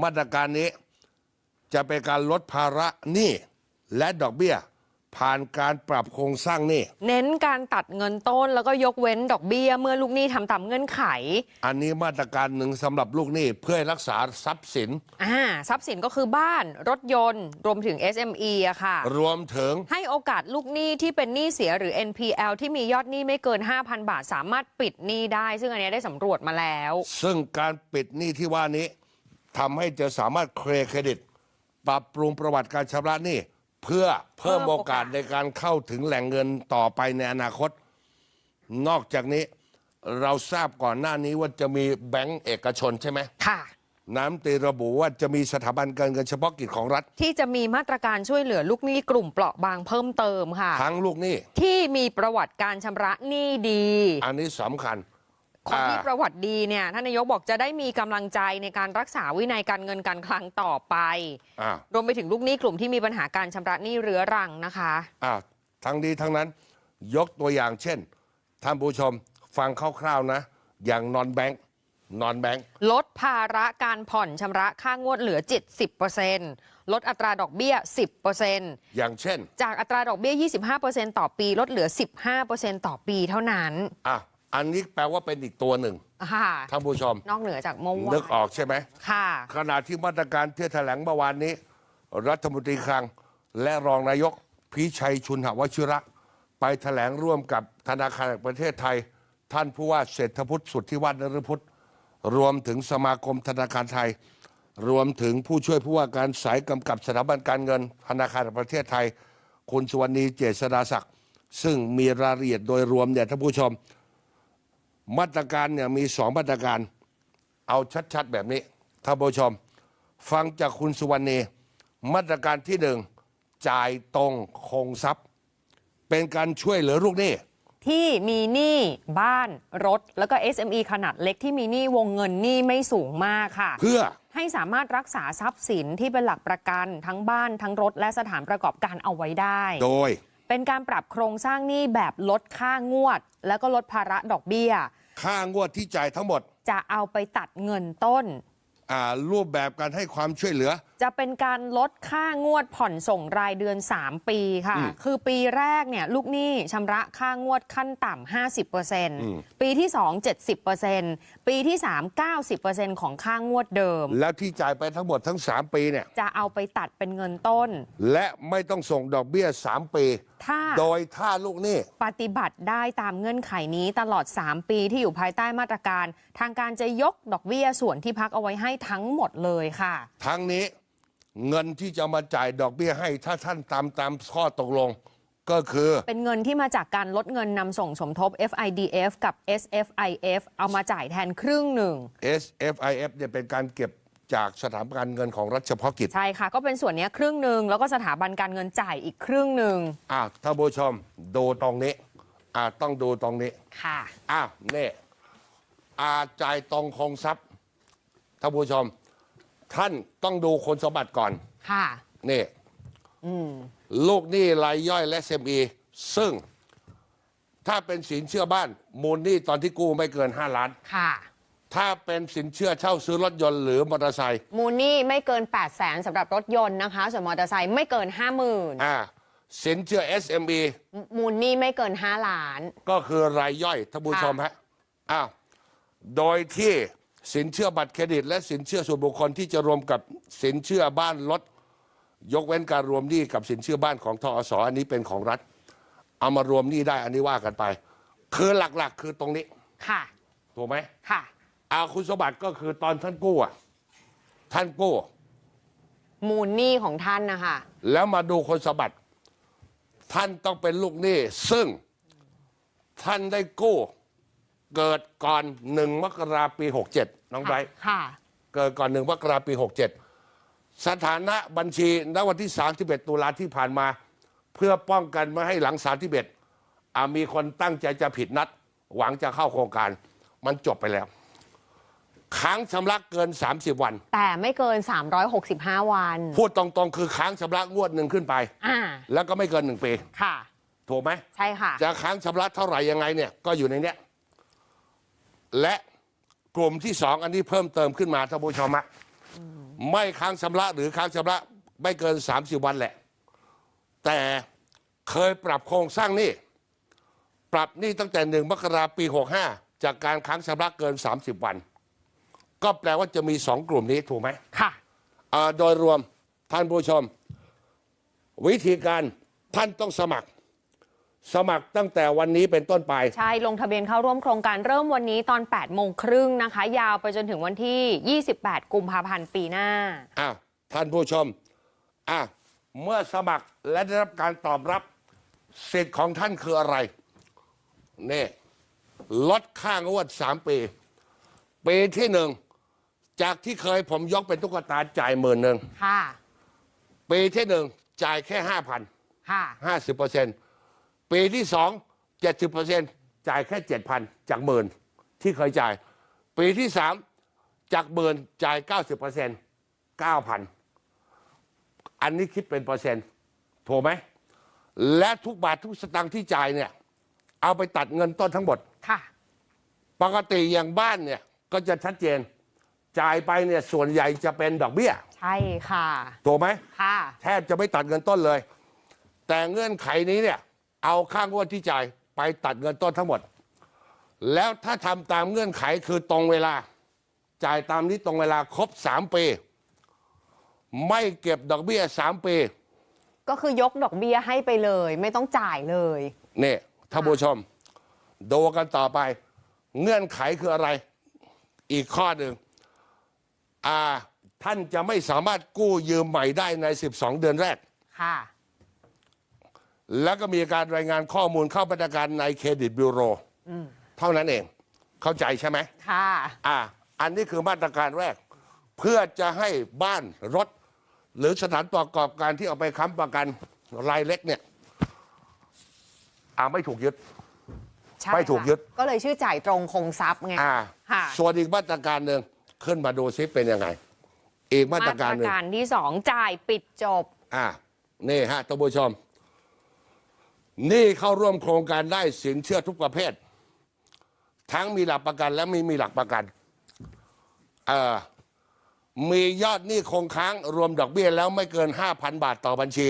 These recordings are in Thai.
มาตรการนี้ จะเป็นการลดภาระหนี้และดอกเบี้ย ผ่านการปรับโครงสร้างหนี้เน้นการตัดเงินต้นแล้วก็ยกเว้นดอกเบี้ย เมื่อลูกหนี้ทำตามเงื่อนไข อันนี้มาตรการหนึ่งสำหรับลูกหนี้เพื่อให้รักษาทรัพย์สิน อ่าทรัพย์สินก็คือบ้านรถยนต์ รวมถึง SME อะค่ะ รวมถึง ให้โอกาสลูกหนี้ที่เป็นหนี้เสียหรือ NPL ที่มียอดหนี้ไม่เกิน 5,000 บาท สามารถปิดหนี้ได้ ซึ่งอันเนี้ยได้สำรวจมาแล้ว ซึ่งการปิดหนี้ที่ว่านี้ ทำให้จะสามารถเคลร์เครดิต ปรับปรุงประวัติการชำระหนี้เพื่อเพิ่มเพิ่มโอโอกากาสสในการเข้าถึงแหล่งเงินต่อไปในอนาคต นอกจากนี้เราทราบก่อนหน้านี้ว่าจะมีแบงก์เอกชนใช่ไหมค่ะ น้ำตีระบุว่าจะมีสถาบันการเงินเฉพาะกิจของรัฐ ที่จะมีมาตรการช่วยเหลือลูกหนี้กลุ่มเปราะบางเพิ่มเติมค่ะ ทั้งลูกหนี้ที่มีประวัติการชำระหนี้ดี อันนี้สำคัญ คนที่อ่าประวัติดีเนี่ยท่านนายกบอกจะได้มีกำลังใจในการรักษาวินัยการเงินการคลังต่อไปอ่ารวมไปถึงลูกหนี้กลุ่มที่มีปัญหาการชำระหนี้เรื้อรังนะคะอ่าทั้งนี้ทั้งนั้นยกตัวอย่างเช่นท่านผู้ชมฟังคร่าวๆนะ อย่างนอนแบงค์นอนแบงค์ลดภาระการผ่อนชำระค่างวดเหลือ 70%ลดอัตราดอกเบี้ย 10%อย่างเช่น จากอัตราดอกเบี้ย 25%ต่อปี ลดเหลือ 15%ต่อปีเท่านั้นอะ อันนี้แปลว่าเป็นอีกตัวหนึ่งค่ะท่านผู้ชม นอกเหนือจากเมื่อวานึกนออกใช่ไหมค่ะ ขณะที่มาตรการที่แถลงเมื่อวานนี้ รัฐมนตรีคลัง และรองนายกพิชัยชุนหวชิระ ไปแถลงร่วมกับธนาคารแห่งประเทศไทย ท่านผู้ว่าเศรษฐพุทธสุทธิวัฒน์นฤพุทธรวมถึงสมาคมธนาคารไทย รวมถึงผู้ช่วยผู้ว่าการสายกำกับสถาบันการเงิน ธนาคารแห่งประเทศไทย คุณสุวรรณีเจษฎาศักดิ์ซึ่งมีรายละเอียดโดยรวมเนี่ยท่านผู้ชม มาตรการเนี่ยมีสองมาตรการ เอาชัดๆแบบนี้ท่านผู้ชม ฟังจากคุณสุวรรณีมาตรการที่หนึ่งจ่ายตรงคงทรัพย์ เป็นการช่วยเหลือลูกหนี้ที่มีหนี้บ้านรถ แล้วก็ SME ขนาดเล็กที่มีหนี้วงเงินหนี้ไม่สูงมากค่ะ เพื่อให้สามารถรักษาทรัพย์สินที่เป็นหลักประกันทั้งบ้านทั้งรถและสถานประกอบการเอาไว้ได้ โดย เป็นการปรับโครงสร้างหนี้แบบลดค่างวด แล้วก็ลดภาระดอกเบี้ย ค่างวดที่จ่ายทั้งหมด จะเอาไปตัดเงินต้น อ่ารูปแบบการให้ความช่วยเหลือ จะเป็นการลดค่างวดผ่อนส่งรายเดือน 3 ปีค่ะอืมคือปีแรกเนี่ยลูกหนี้ชำระค่างวดขั้นต่ำ 50%ปีที่ 2 70%ปีที่ 3 90%ของค่างวดเดิม แล้วที่จ่ายไปทั้งหมดทั้ง 3 ปีเนี่ย จะเอาไปตัดเป็นเงินต้น และไม่ต้องส่งดอกเบี้ย 3 ปีถ้าโดยถ้าลูกหนี้ ปฏิบัติได้ตามเงื่อนไขนี้ตลอด 3 ปีที่อยู่ภายใต้มาตรการ ทางการจะยกดอกเบี้ยส่วนที่พักเอาไว้ให้ทั้งหมดเลยค่ะ ทั้งนี้ เงินที่จะมาจ่ายดอกเบี้ยให้ ถ้าท่านตามตามข้อตกลง ก็คือ เป็นเงินที่มาจากการลดเงินนำส่งสมทบ FIDF กับ SFIF เอามาจ่ายแทนครึ่งหนึ่ง SFIF เนี่ยเป็นการเก็บจากสถาบันการเงินของรัฐเฉพาะกิจใช่ค่ะ ก็เป็นส่วนเนี้ยครึ่งหนึ่งแล้วก็สถาบันการเงินจ่ายอีกครึ่งหนึ่งอ่าท่านผู้ชมดูตรงนี้อ่าต้องดูตรงนี้ค่ะอ้าวนี่อาจ่ายตรงคงทรัพย์ท่านผู้ชม ท่านต้องดูคนสมบัติก่อน ค่ะนี่ลูกหนี้รายย่อยและเซมีซึ่ง ถ้าเป็นสินเชื่อบ้าน มูลหนี้ตอนที่กู้ไม่เกิน 5 ล้าน ค่ะ ถ้าเป็นสินเชื่อเช่าซื้อรถยนต์หรือมอเตอร์ไซค์มูลนี่ไม่เกิน 8 0 0แสนสำหรับรถยนต์นะคะ ส่วนมอเตอร์ไซค์ไม่เกิน 50,000อ่าสินเชื่อ SME มูลนี่ไม่เกิน 5 ล้าน ก็คือรายย่อยท่านผู้ชมฮะอ้าวโดยที่ สินเชื่อบัตรเครดิต และสินเชื่อส่วนบุคคลที่จะรวมกับสินเชื่อบ้านรถยกเว้นการรวมหนี้กับสินเชื่อบ้านของทอสอันนี้เป็นของรัฐ เอามารวมหนี้ได้อันนี้ว่ากันไป คือหลักๆ คือตรงนี้ค่ะถูกไหมค่ะอาคุณสมบัติก็คือตอนท่านกู้อะท่านกู้มูลหนี้ของท่านนะคะแล้วมาดูคนสมบัติท่านต้องเป็นลูกหนี้ซึ่งท่านได้กู้ เกิดก่อนหนึ่งมกราปี 67 น้องไบรท์ค่ะ เกิดก่อนหนึ่งมกราปี 67 สถานะบัญชีณวันที่ 31 ตุลาที่ผ่านมา เพื่อป้องกันไม่ให้หลัง31อะมีคนตั้งใจจะผิดนัด หวังจะเข้าโครงการ มันจบไปแล้วค้างชำระเกิน 30 วัน แต่ไม่เกิน 365 วัน พูดตรงๆ คือค้างชำระงวดหนึ่งขึ้นไปอ่าแล้วก็ไม่เกินหนึ่งปี ค่ะ ถูกไหม ใช่ค่ะ จะค้างชำระเท่าไหร่ยังไงเนี่ย ก็อยู่ในเนี้ย และกลุ่มที่สองอันนี้เพิ่มเติมขึ้นมาท่านผู้ชมฮะไม่ค้างชำระหรือค้างชำระไม่เกิน 30 วันแหละ แต่เคยปรับโครงสร้างหนี้ปรับหนี้ตั้งแต่หนึ่งมกราปี 65 จากการค้างชำระเกิน 30 วัน ก็แปลว่าจะมีสองกลุ่มนี้ถูกไหมค่ะอ่าโดยรวมท่านผู้ชม วิธีการท่านต้องสมัคร สมัครตั้งแต่วันนี้เป็นต้นไป ใช่ ลงทะเบียนเข้าร่วมโครงการเริ่มวันนี้ตอน 8 โมงครึ่งนะคะ ยาวไปจนถึงวันที่ 28 กุมภาพันธ์ปีหน้าอ้าวท่านผู้ชมอะเมื่อสมัครและได้รับการตอบรับสิทธิ์ของท่านคืออะไรนี่ลดค่างวดสามปี ปีที่หนึ่งจากที่เคยผมยกเป็นตุ๊กตาจ่ายหมื่นหนึ่งค่ะ ปีที่หนึ่งจ่ายแค่ห้าพันค่ะห้าสิบเปอร์เซ็นต์ ปีที่สองเจ็ดสิบเปอร์เซ็นต์จ่ายแค่เจ็ดพันจากหมื่นที่เคยจ่าย ปีที่สามจากหมื่นจ่ายเก้าสิบเปอร์เซ็นต์เก้าพันอันนี้คิดเป็นเปอร์เซ็นต์ถูกไหม และทุกบาททุกสตางค์ที่จ่ายเนี่ย เอาไปตัดเงินต้นทั้งหมดค่ะ ปกติอย่างบ้านเนี่ย ก็จะชัดเจน จ่ายไปเนี่ยส่วนใหญ่จะเป็นดอกเบี้ย ใช่ค่ะ ถูกไหมค่ะ แทบจะไม่ตัดเงินต้นเลย แต่เงื่อนไขนี้เนี่ย เอาค่างวดที่จ่ายไปตัดเงินต้นทั้งหมด แล้วถ้าทำตามเงื่อนไขคือตรงเวลา จ่ายตามนี้ตรงเวลาครบสามปี ไม่เก็บดอกเบี้ยสามปีก็คือยกดอกเบี้ยให้ไปเลย ไม่ต้องจ่ายเลยนี่ท่านผู้ชม ดูกันต่อไป เงื่อนไขคืออะไร อีกข้อหนึ่งอ่าท่านจะไม่สามารถกู้ยืมใหม่ได้ใน 12 เดือนแรกค่ะ แล้วก็มีการรายงานข้อมูลเข้ามาตรการในเครดิตบิโรเท่านั้นเอง เข้าใจใช่ไหมค่ะอ่า อันนี้คือมาตรการแรก เพื่อจะให้บ้านรถ หรือสถานประกอบการที่เอาไปค้ำประกันรายเล็กเนี่ยอ่าไม่ถูกยึด ใช่ไม่ถูกค่ะยึดก็เลยชื่อจ่ายตรงคงทรัพย์ไง อ่า ค่ะ ส่วนอีกมาตรการหนึ่งขึ้นมาดูซิเป็นยังไง อีกมาตรการหนึ่งที่สองจ่ายปิดจบ อ่านี่ฮะท่านผู้ชม นี่เข้าร่วมโครงการได้สินเชื่อทุกประเภท ทั้งมีหลักประกันและไม่มีหลักประกันเอ่อมียอดหนี้คงค้างรวมดอกเบี้ยแล้วไม่เกิน 5,000 บาทต่อบัญชี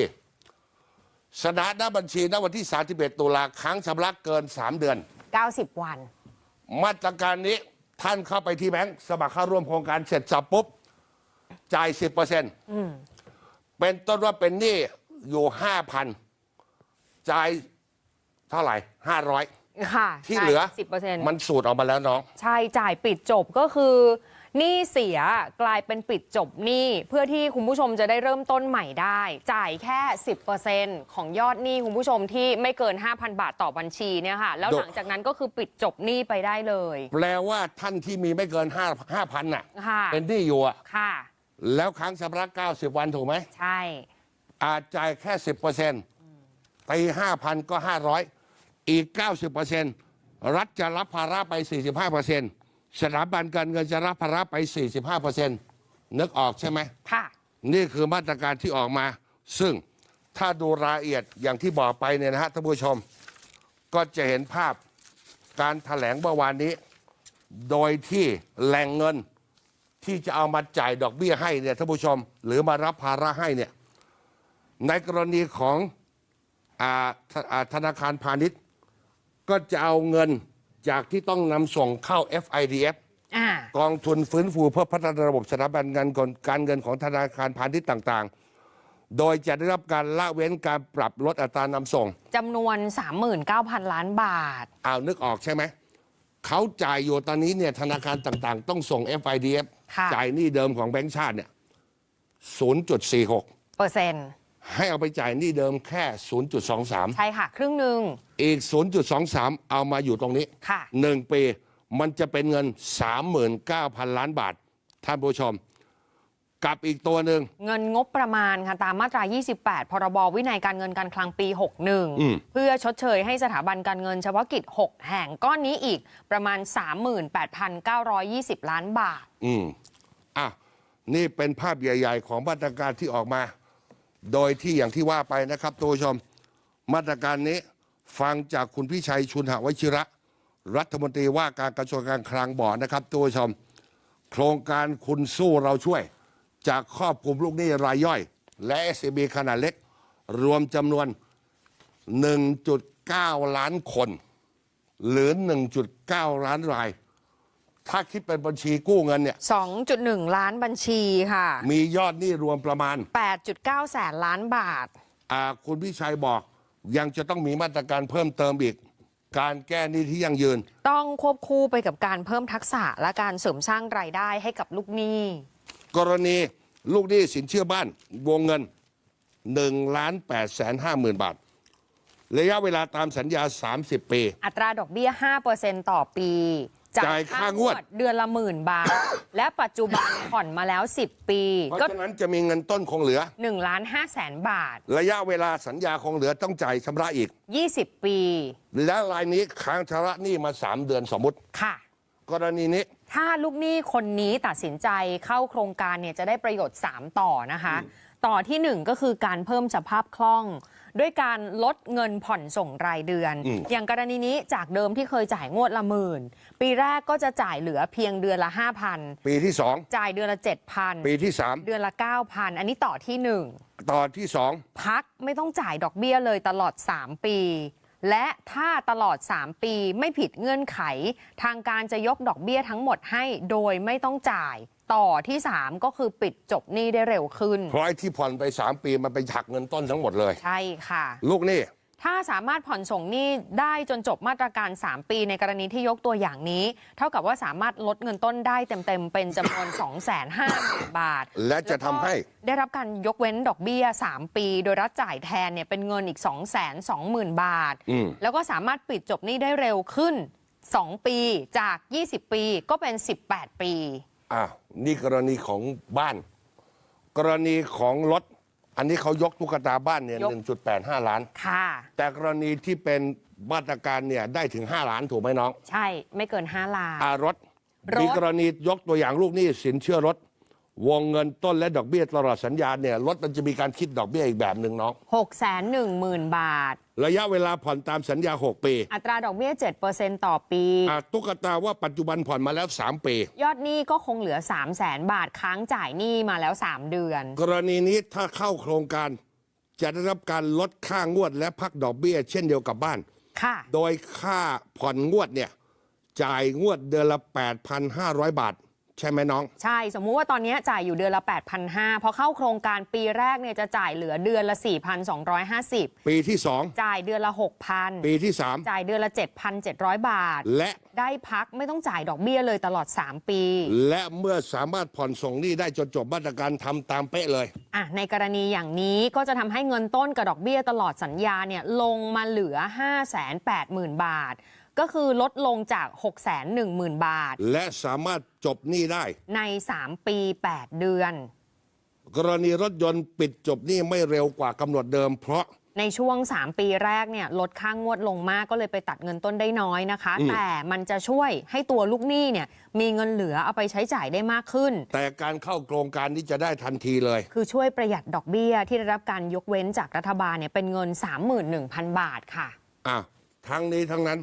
สถานะบัญชีณวันที่ 31 ตุลาค้างชำระเกิน 3 เดือน 90 วัน มาตรการนี้ท่านเข้าไปที่แบงค์สมัครเข้าร่วมโครงการเสร็จสับปุ๊บ จ่าย 10%เปอร์เซ็นต์เป็นต้นว่าเป็นหนี้อยู่ 5,000 จ่ายเท่าไหร่500ค่ะที่เหลือสิบเปอร์เซ็นต์มันสูตรออกมาแล้วน้อง ใช่จ่ายปิดจบก็คือหนี้เสียกลายเป็นปิดจบหนี้เพื่อที่คุณผู้ชมจะได้เริ่มต้นใหม่ได้ จ่ายแค่ 10%ของยอดหนี้คุณผู้ชมที่ไม่เกิน 5,000 บาทต่อบัญชีเนี่ยค่ะ แล้วโดหลังจากนั้นก็คือปิดจบหนี้ไปได้เลย แปลว่าท่านที่มีไม่เกิน 5 5,000น่ะค่ะเป็นหนี้อยู่อะค่ะ แล้วค้างชำระ90 วันถูกไหมใช่ อาจจ่ายแค่ 10% เปอร์เซ็นต์ตี5,000ก็500อีก90%เปอร์เซ็นต์รัฐจะรับภาระไป45%เปอร์เซ็นต์สถาบันการเงินจะรับภาระไป45%เปอร์เซ็นต์นึกออกใช่ไหมค่ะนี่คือมาตรการที่ออกมา ซึ่งถ้าดูรายละเอียดอย่างที่บอกไปเนี่ยนะฮะท่านผู้ชม ก็จะเห็นภาพการถแถลงเมื่อวานนี้ โดยที่แหล่งเงินที่จะเอามาจ่ายดอกเบี้ยให้เนี่ยท่านผู้ชม หรือมารับภาระให้เนี่ยในกรณีของอา ธอ่าธนาคารพาณิชย์ ก็จะเอาเงินจากที่ต้องนำส่งเข้า FIDF อ่ากองทุนฟื้นฟูเพื่อพัฒนาระบบสถาบันการเงินการเงินของธนาคารพาณิชย์ต่างๆ โดยจะได้รับการละเว้นการปรับลดอัตรานำส่งจำนวน 39,000 ล้านบาทเอานึกออกใช่ไหม เขาจ่ายอยู่ตอนนี้เนี่ยธนาคารต่างๆ ต้องส่ง FIDF ค่ะจ่ายหนี้เดิมของแบงก์ชาติเนี่ย0.46เปอร์เซ็นต์ ให้เอาไปจ่ายหนี้เดิมแค่ 0.23 ใช่ค่ะ ครึ่งหนึ่ง อีก 0.23 เอามาอยู่ตรงนี้ค่ะ หนึ่งปี มันจะเป็นเงิน 39,000 ล้านบาท ท่านผู้ชม กับอีกตัวหนึ่ง เงินงบประมาณค่ะตามมาตรา 28 พรบวินัยการเงินการคลังปี อืม 61 เพื่อชดเชยให้สถาบันการเงินเฉพาะกิจ 6 แห่งก้อนนี้อีกประมาณ 38,920 ล้านบาท อืมอะ นี่เป็นภาพใหญ่ ๆ ของมาตรการที่ออกมา โดยที่อย่างที่ว่าไปนะครับตัวชม มาตรการนี้ฟังจากคุณพิชัยชุนหวชิระ รัฐมนตรีว่าการกระทรวงการคลังบอกนะครับตัวชม โครงการคุณสู้เราช่วยจะครอบคลุมลูกหนี้รายย่อย และ SCB ขนาดเล็ก รวมจำนวน 1.9 ล้านคน หรือ 1.9 ล้านราย ถ้าคิดเป็นบัญชีกู้เงินเนี่ย 2.1 ล้านบัญชีค่ะ มียอดหนี้รวมประมาณ 8.9 แสนล้านบาท อ่าคุณพิชัยบอกยังจะต้องมีมาตรการเพิ่มเติมอีก การแก้หนี้ที่ยั่งยืน ต้องควบคู่ไปกับการเพิ่มทักษะและการเสริมสร้างรายได้ให้กับลูกหนี้ กรณีลูกหนี้สินเชื่อบ้านวงเงิน1ล้าน8แสน5หมื่นบาท ระยะเวลาตามสัญญา 30 ปี อัตราดอกเบี้ย 5%ต่อปี จ่ายค่างวด เดือนละหมื่นบาท และปัจจุบันผ่อนมาแล้ว 10 ปี เพราะก็ฉะนั้นจะมีเงินต้นคงเหลือ 1ล้าน5แสนบาท ระยะเวลาสัญญาคงเหลือต้องจ่ายชำระอีก 20 ปีและรายนี้ค้างชำระหนี้มา 3 เดือนสมมติ ค่ะ กรณีนี้ ถ้าลูกหนี้คนนี้ตัดสินใจเข้าโครงการเนี่ยจะได้ประโยชน์ 3 ต่อนะคะ ต่อทีหนึ่1 ก็คือการเพิ่มสภาพคล่อง ด้วยการลดเงินผ่อนส่งรายเดือนอืมอย่างกรณีนี้จากเดิมที่เคยจ่ายงวดละหมื่น ปีแรกก็จะจ่ายเหลือเพียงเดือนละ 5,000 ปีที่จ่ายเดือนละ 7,000 2ปีที่เดือนละ 9,000 อันนี้ต่อที่3ต่อที่2 1พักไม่ต้องจ่ายดอกเบี้ยเลยตลอด 3 ปี และถ้าตลอด 3 ปีไม่ผิดเงื่อนไข ทางการจะยกดอกเบี้ยทั้งหมดให้โดยไม่ต้องจ่าย ต่อที่ 3 ก็คือปิดจบหนี้ได้เร็วขึ้น เพราะไอ้ที่ผ่อนไป 3 ปีมันไปหักเงินต้นทั้งหมดเลย ใช่ค่ะ ลูกหนี้ ถ้าสามารถผ่อนส่งหนี้ได้จนจบมาตรการ 3 ปีในกรณีที่ยกตัวอย่างนี้ เท่ากับว่าสามารถลดเงินต้นได้เต็มๆ เป็นจำนวน 2 5 0 0 0 0 บาท และจะทำให้แล้วก็ได้รับการยกเว้นดอกเบี้ย 3 ปี โดยรัฐจ่ายแทนเนี่ยเป็นเงินอีก 2 2 0 0 0 0 บาทอืมแล้วก็สามารถปิดจบหนี้ได้เร็วขึ้น 2 ปีจาก 20 ปีก็เป็น 18 ปีอ่านี่กรณีของบ้าน กรณีของรถ อันนี้เขายกตุ๊กตาบ้านเนี่ยยก 1.85 ล้าน ค่ะ แต่กรณีที่เป็นมาตรการเนี่ยได้ถึง 5 ล้านถูกไหมน้องใช่ไม่เกิน 5 ล้านอ่ารถรถ มีกรณียกตัวอย่างลูกหนี้สินเชื่อรถ วงเงินต้นและดอกเบี้ยตลอดสัญญาเนี่ยรถมันจะมีการคิดดอกเบี้ยอีกแบบหนึ่งน้อง6 1 0 0 0 0 บาท ระยะเวลาผ่อนตามสัญญา 6 ปีอัตราดอกเบี้ย 7%ต่อปี อ่าตุ๊กตาว่าปัจจุบันผ่อนมาแล้ว 3 ปี ยอดหนี้ก็คงเหลือ 3 0 0แสนบาทค้างจ่ายหนี้มาแล้ว 3 เดือน กรณีนี้ถ้าเข้าโครงการจะได้รับการลดค่างวดและพักดอกเบี้ย เช่นเดียวกับบ้าน ค่ะ โดยค่าผ่อนงวดเนี่ยจ่ายงวดเดือนละ 8,500 บาท ใช่ไหมน้อง ใช่ สมมุติว่าตอนนี้จ่ายอยู่เดือนละ 8,500พอเข้าโครงการปีแรกเนี่ยจะจ่ายเหลือเดือนละ 4,250 ปีที่จ่ายเดือนละ2ปีที่6,000จ่ายเดือนละ 7,700 บาท3และได้พักไม่ต้องจ่ายดอกเบี้ยเลยตลอด 3 ปี และเมื่อสามารถผ่อนส่งหนี้ได้จนจบมาตรการทำตามเป๊ะเลยอะในกรณีอย่างนี้ก็จะทำให้เงินต้นกับดอกเบี้ยตลอดสัญญาเนี่ยลงมาเหลือ 580,000 บาท ก็คือลดลงจาก 610,000 บาท และสามารถจบหนี้ได้ ใน 3 ปี 8 เดือน กรณีรถยนต์ปิดจบหนี้ไม่เร็วกว่ากำหนดเดิมเพราะในช่วง 3 ปีแรกเนี่ยลดค่างงวดลงมากก็เลยไปตัดเงินต้นได้น้อยนะคะอืมแต่มันจะช่วยให้ตัวลูกหนี้เนี่ยมีเงินเหลือเอาไปใช้จ่ายได้มากขึ้น แต่การเข้าโครงการนี้จะได้ทันทีเลย คือช่วยประหยัดดอกเบี้ยที่ได้รับการยกเว้นจากรัฐบาลเนี่ยเป็นเงิน 31,000 บาทค่ะอะทั้งนี้ทั้งนั้น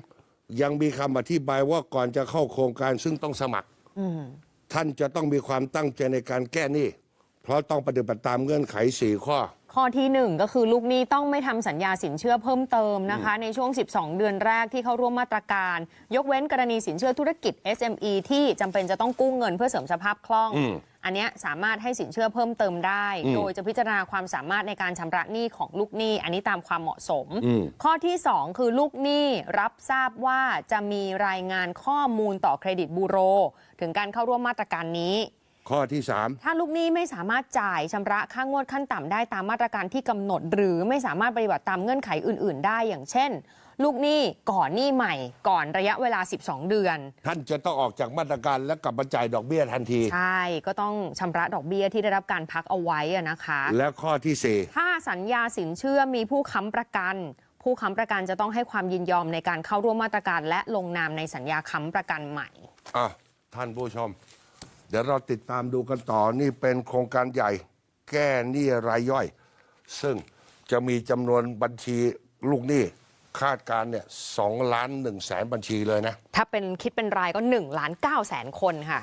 ยังมีคำอธิบายว่าก่อนจะเข้าโครงการซึ่งต้องสมัคร ท่านจะต้องมีความตั้งใจในการแก้หนี้เพราะต้องปฏิบัติตามเงื่อนไข 4 ข้อ ข้อที่1ก็คือลูกหนี้ต้องไม่ทำสัญญาสินเชื่อเพิ่มเติมนะคะ ในช่วง 12 เดือนแรกที่เข้าร่วมมาตรการ ยกเว้นกรณีสินเชื่อธุรกิจ SME ที่จำเป็นจะต้องกู้เงินเพื่อเสริมสภาพคล่อง อืม อันเนี้ยสามารถให้สินเชื่อเพิ่มเติมได้อืมโดยจะพิจารณาความสามารถในการชำระหนี้ของลูกหนี้ อันนี้ตามความเหมาะสมอืมข้อที่ 2 คือลูกหนี้รับทราบว่าจะมีรายงานข้อมูลต่อเครดิตบูโร ถึงการเข้าร่วมมาตรการนี้ข้อที่ถ้าลูกหนี้ไม่สามารถจ่ายชำระค่างวดขั้นต่ำได้ตามมาตรการที่กำหนด หรือไม่สามารถปฏิบัติตามเงื่อนไขอื่น ๆ ได้อย่างเช่น ลูกหนี้ก่อนหนี้ใหม่ ก่อนระยะเวลา 12 เดือน3ท่านจะต้องออกจากมาตรการและกลับมาจ่ายดอกเบี้ยทันที ใช่ก็ต้องชำระดอกเบี้ยที่ได้รับการพักเอาไว้อะนะคะ และข้อที่ ถ้าสัญญาสินเชื่อมีผู้ค้ำประกัน ผู้ค้ำประกันจะต้องให้ความยินยอมในการเข้าร่วมมาตรการ และลงนามในสัญญาค้ำประกันใหม่4อะ ท่านผู้ชม เดี๋ยวเราติดตามดูกันต่อนี่เป็นโครงการใหญ่ แก้หนี้รายย่อย ซึ่งจะมีจำนวนบัญชีลูกหนี้ คาดการณ์เนี่ยสองล้านหนึ่งแสนบัญชีเลยนะ ถ้าเป็นคิดเป็นรายก็ 1 ล้าน9แสนคนค่ะ